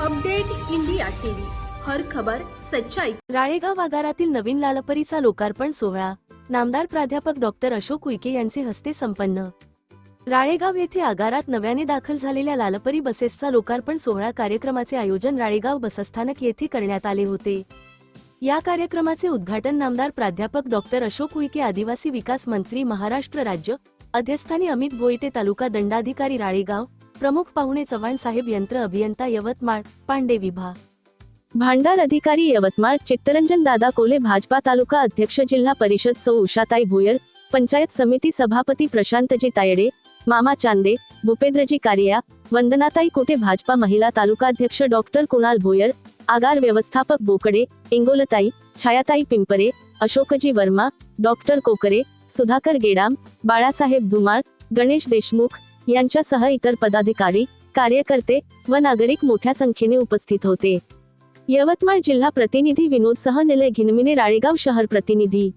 Update India TV. हर खबर सच्चाई. राळेगाव आगारातील नवीन लालपरीचा लोकार्पण सोहळा. नामदार प्राध्यापक डॉक्टर अशोक उईके यांचे हस्ते संपन्न. राळेगाव येथे आगारात नव्याने दाखल झालेल्या लालपरी बसेसचा लोकार्पण सोहळा कार्यक्रमाचे आयोजन राळेगाव बसस्थानक येथे करण्यात आले होते. या कार्यक्रमाचे उद्घाटन नामदार प्राध्यापक डॉक्टर अशोक उईके आदिवासी विकास मंत्री महाराष्ट्र राज्य अध्यस्थानी अमित बोईटे तालुका दंडाधिकारी राळेगाव प्रमुख पाहुणे चव्हाण साहेब यंत्र अभियंता यवतमाळ पांडे विभा भांडार अधिकारी यवतमाळ चित्तरंजन दादा कोले भाजपा तालुका अध्यक्ष जिल्हा परिषद सौ उषाताई भुयर पंचायत समिती सभापती प्रशांतजी तायडे मामा चांदे भूपेंद्रजी कारिया वंदनाताई कोटे भाजपा महिला तालुकाध्यक्ष डॉक्टर कुणाल भोयर आगार व्यवस्थापक बोकडे इंगोलताई छायाताई पिंपरे अशोकजी वर्मा डॉक्टर कोकरे सुधाकर गेडाम बाळासाहेब धुमाळ गणेश देशमुख यांच्यासह इतर पदाधिकारी कार्यकर्ते व नागरिक मोठ्या संख्येने उपस्थित होते. यवतमाळ जिल्हा प्रतिनिधी विनोद सह निलय घिनमिने राळेगाव शहर प्रतिनिधी.